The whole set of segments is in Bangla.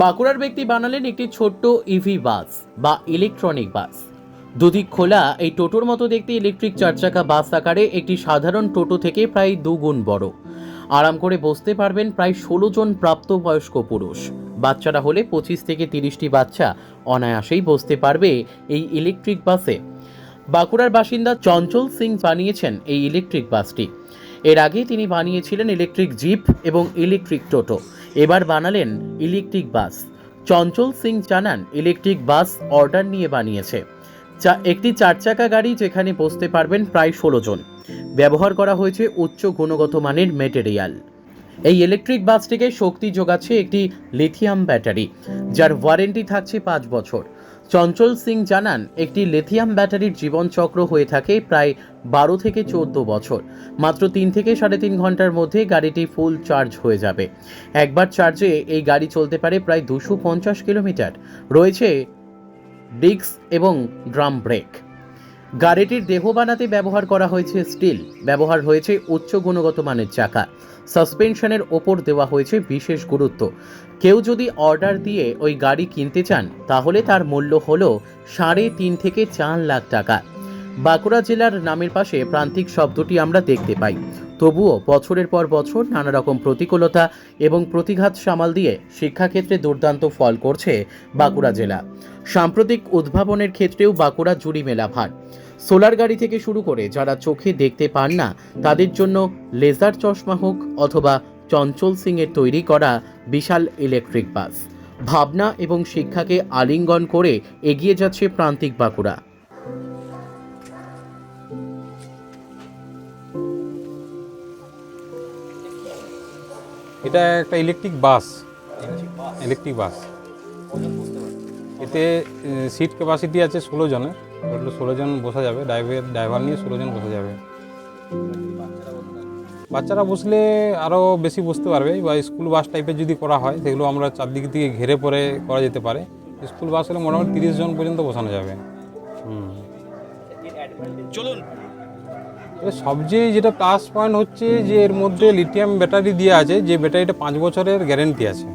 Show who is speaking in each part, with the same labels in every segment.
Speaker 1: বাঁকুড়ার ব্যক্তি বানালেন একটি ছোট্ট ইভি বাস বা ইলেকট্রনিক বাস। দুদিক খোলা, এই টোটোর মতো দেখতে ইলেকট্রিক চারচাকা বাস আকারে একটি সাধারণ টোটো থেকে প্রায় দুগুণ বড়। আরাম করে বসতে পারবেন প্রায় ষোলো জন প্রাপ্তবয়স্ক পুরুষ। বাচ্চারা হলে পঁচিশ থেকে তিরিশটি বাচ্চা অনায়াসেই বসতে পারবে এই ইলেকট্রিক বাসে। বাঁকুড়ার বাসিন্দা চঞ্চল সিং বানিয়েছেন এই ইলেকট্রিক বাসটি। এর আগে তিনি বানিয়েছিলেন ইলেকট্রিক জিপ এবং ইলেকট্রিক টোটো। এবার বানালেন ইলেকট্রিক বাস চঞ্চল সিং জানান ইলেকট্রিক বাস অর্ডার নিয়ে বানিয়েছে। চা, একটি চার চাকা গাড়ি যেখানে বসতে পারবেন প্রায় ষোলো জন। ব্যবহার করা হয়েছে উচ্চ গুণগত মানের মেটেরিয়াল এই ইলেকট্রিক বাসটিকে শক্তি যোগাচ্ছে একটি লিথিয়াম ব্যাটারি যার ওয়ারেন্টি থাকছে পাঁচ বছর। চঞ্চল সিং জানান, একটি লেথিয়াম ব্যাটারির জীবনচক্র হয়ে থাকে প্রায় বারো থেকে চোদ্দ বছর। মাত্র তিন থেকে সাড়ে তিন ঘণ্টার মধ্যে গাড়িটি ফুল চার্জ হয়ে যাবে। একবার চার্জে এই গাড়ি চলতে পারে প্রায় দুশো পঞ্চাশ কিলোমিটার। রয়েছে ডিস্ক এবং ড্রাম ব্রেক। গাড়িটির দেহ বানাতে ব্যবহার করা হয়েছে স্টিল। ব্যবহার হয়েছে উচ্চ গুণগত মানের চাকা। সাসপেনশনের ওপর দেওয়া হয়েছে বিশেষ গুরুত্ব। কেউ যদি অর্ডার দিয়ে ওই গাড়ি কিনতে চান, তাহলে তার মূল্য হলো সাড়ে তিন থেকে চার লাখ টাকা। বাঁকুড়া জেলার নামের পাশে প্রান্তিক শব্দটি আমরা দেখতে পাই। তবুও বছরের পর বছর নানা রকম প্রতিকূলতা এবং প্রতিঘাত সামাল দিয়ে শিক্ষাক্ষেত্রে দুর্দান্ত ফল করছে বাঁকুড়া জেলা। সাম্প্রতিক উদ্ভাবনের ক্ষেত্রেও বাঁকুড়া জুড়ি মেলা ভার। সোলার গাড়ি থেকে শুরু করে যারা চোখে দেখতে পান না, তাদের জন্য লেজার চশমা হোক অথবা চঞ্চল সিংয়ের তৈরি করা বিশাল ইলেকট্রিক বাস ভাবনা এবং শিক্ষাকে আলিঙ্গন করে এগিয়ে যাচ্ছে প্রান্তিক বাঁকুড়া।
Speaker 2: এটা একটা ইলেকট্রিক বাস ইলেকট্রিক বাস এতে সিট ক্যাপাসিটি আছে ষোলো জনের। টোটাল ষোলো জন বসা যাবে ড্রাইভার ড্রাইভার নিয়ে ষোলো জন বসা যাবে। বাচ্চারা বসলে আরও বেশি বসতে পারবে বা স্কুল বাস টাইপের যদি করা হয় সেগুলো আমরা চারদিক থেকে ঘেরে পরে করা যেতে পারে। স্কুল বাস হলে মোটামুটি তিরিশ জন পর্যন্ত বসানো যাবে। হুম। এর সবচেয়ে যেটা প্লাস পয়েন্ট হচ্ছে যে এর মধ্যে লিথিয়াম ব্যাটারি দেওয়া আছে যে ব্যাটারিটা পাঁচ বছরের গ্যারেন্টি আছে।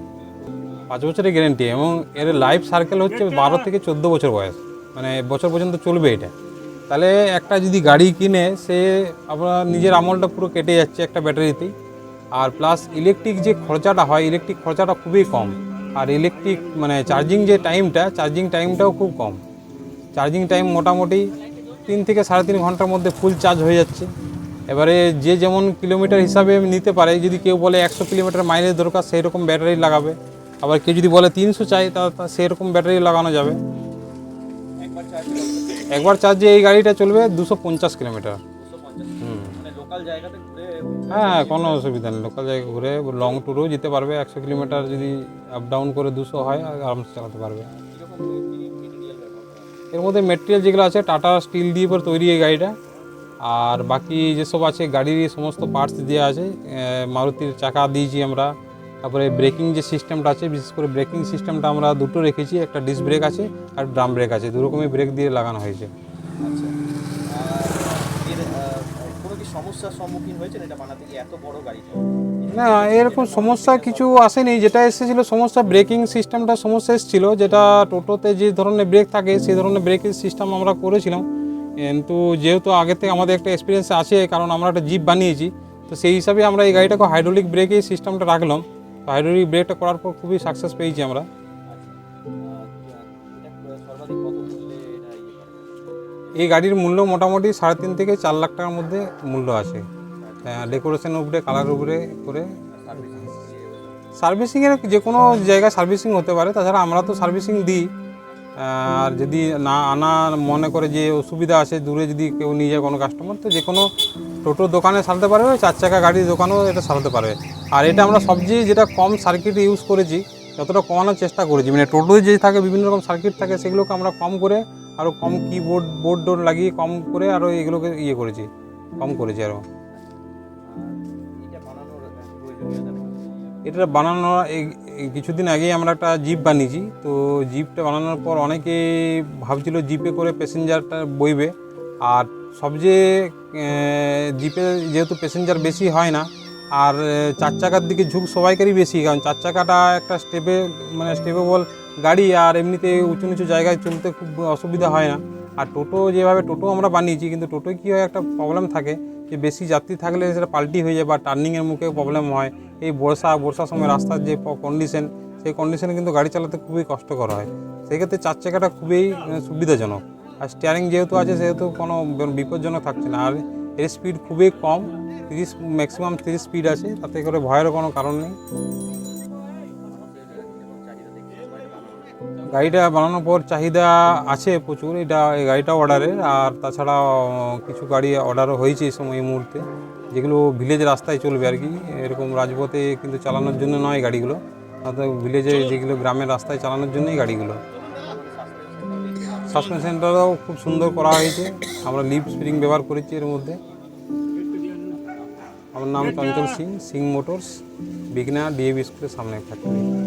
Speaker 2: পাঁচ বছরের গ্যারেন্টি এবং এর লাইফ সার্কেল হচ্ছে বারো থেকে চোদ্দ বছর বয়স। মানে বছর পর্যন্ত চলবে এটা। তাহলে একটা যদি গাড়ি কিনে সে আপনার নিজের আমলটা পুরো কেটে যাচ্ছে একটা ব্যাটারিতেই। আর প্লাস ইলেকট্রিক যে খরচাটা হয় ইলেকট্রিক খরচাটা খুবই কম। আর ইলেকট্রিক মানে চার্জিং যে টাইমটা চার্জিং টাইমটাও খুব কম। চার্জিং টাইম মোটামুটি তিন থেকে সাড়ে তিন ঘণ্টার মধ্যে ফুল চার্জ হয়ে যাচ্ছে। এবারে যে যেমন কিলোমিটার হিসাবে নিতে পারে, যদি কেউ বলে একশো কিলোমিটার মাইলেজ দরকার সেই রকম ব্যাটারি লাগাবে। আবার কেউ যদি বলে তিনশো চাই তা সেরকম ব্যাটারি লাগানো যাবে। একবার চার্জে এই গাড়িটা চলবে দুশো পঞ্চাশ কিলোমিটার। হ্যাঁ কোনো অসুবিধা নেই লোকাল জায়গায় ঘুরে লং ট্যুরও যেতে পারবে, একশো কিলোমিটার যদি আপ ডাউন করে দুশো হয়, আরামসে চালাতে পারবে। এর মধ্যে মেটেরিয়াল যেগুলো আছে টাটা স্টিল দিয়ে পর তৈরি এই গাড়িটা। আর বাকি যেসব আছে, গাড়ির সমস্ত পার্টস দেওয়া আছে মারুতির চাকা দিয়েছি আমরা। তারপরে ব্রেকিং যে সিস্টেমটা আছে বিশেষ করে ব্রেকিং সিস্টেমটা আমরা দুটো রেখেছি একটা ডিস্ক ব্রেক আছে আর ড্রাম ব্রেক আছে দু রকমের ব্রেক দিয়ে লাগানো হয়েছে।
Speaker 3: আচ্ছা। আর এর আহ, কোনো কি সমস্যার সম্মুখীন হয়েছেন? এটা বানাতে গিয়ে এত বড় গাড়িটা
Speaker 2: না এরকম সমস্যা কিছু আসেনি। যেটা এসেছিল সমস্যা ব্রেকিং সিস্টেমটা সমস্যা এসেছিল যেটা টোটোতে যে ধরনের ব্রেক থাকে সেই ধরনের ব্রেকিং সিস্টেম আমরা করেছিলাম। কিন্তু যেহেতু আগে থেকে আমাদের একটা এক্সপিরিয়েন্স আছে কারণ আমরা একটা জিপ বানিয়েছি তো সেই হিসাবে আমরা এই গাড়িটাকে হাইড্রোলিক ব্রেকের সিস্টেমটা রাখলাম। হাইড্রোলিক ব্রেকটা করার পর খুবই সাকসেস পেয়েছি আমরা? এই গাড়ির মূল্য মোটামুটি সাড়ে তিন থেকে চার লাখ টাকার মধ্যে মূল্য আছে। ডেকোরেশন উপরে কালার উপরে করে সার্ভিসিংয়ের যে কোনো জায়গায় সার্ভিসিং হতে পারে। তাছাড়া আমরা তো সার্ভিসিং দিই। আর যদি না আনা মনে করে যে অসুবিধা আছে দূরে যদি কেউ নিয়ে যায় কোনো কাস্টমার তো যে কোনো টোটো দোকানে সারাতে পারবে চার চাকা গাড়ির দোকানেও এটা সারাতে পারবে। আর এটা আমরা সবচেয়ে যেটা কম সার্কিট ইউজ করেছি যতটা কমানোর চেষ্টা করেছি মানে টোটোয় যে থাকে বিভিন্ন রকম সার্কিট থাকে সেগুলোকে আমরা কম করে আরও কম কিবোর্ড বোর্ড ডোর লাগিয়ে কম করে আরও এগুলোকে ইয়ে করেছি কম করেছি আরও
Speaker 3: এটা বানানোর
Speaker 2: কিছুদিন আগেই আমরা একটা জিপ বানিয়েছি। তো জিপটা বানানোর পর অনেকে ভাবছিল জিপে করে প্যাসেঞ্জারটা বইবে। আর সবচেয়ে জিপে যেহেতু প্যাসেঞ্জার বেশি হয় না, আর চার চাকার দিকে ঝুঁক সবাইকারই বেশি। কারণ চার চাকাটা একটা স্টেপে মানে স্টেপেবল গাড়ি, আর এমনিতে উঁচু নিচু জায়গায় চলতে খুব অসুবিধা হয় না। আর টোটো যেভাবে টোটো আমরা বানিয়েছি, কিন্তু টোটোয় কী হয়, একটা প্রবলেম থাকে। যে বেশি যাত্রী থাকলে সেটা পাল্টি হয়ে যায় বা টার্নিংয়ের মুখে প্রবলেম হয়। এই বর্ষা, বর্ষার সময় রাস্তার যে কন্ডিশন সেই কন্ডিশনে কিন্তু গাড়ি চালাতে খুবই কষ্টকর হয়। সেক্ষেত্রে চার চাকাটা খুবই সুবিধাজনক। আর স্টিয়ারিং যেহেতু আছে, সেহেতু কোনো বিপজ্জনক থাকছে না। আর এর স্পিড খুবই কম, তিরিশ ম্যাক্সিমাম তিরিশ স্পিড আছে। তাতে করে ভয়েরও কোনো কারণ নেই। গাড়িটা বানানোর পর চাহিদা আছে প্রচুর, এটা এই গাড়িটা অর্ডারের আর তাছাড়া কিছু গাড়ি অর্ডারও হয়েছে এই সময় এই মুহূর্তে। যেগুলো ভিলেজ রাস্তায় চলবে আর কি। এরকম রাজপথে কিন্তু চালানোর জন্য নয় গাড়িগুলো। অর্থাৎ ভিলেজে যেগুলো গ্রামের রাস্তায় চালানোর জন্যই গাড়িগুলো। সাসপেনশনটাও খুব সুন্দর করা হয়েছে। আমরা লিপ স্প্রিং ব্যবহার করেছি এর মধ্যে। আমার নাম চঞ্চল সিং সিং মোটরস বিঘ্না ডিএবি স্কুলের সামনে
Speaker 4: পশ্চিমবঙ্গ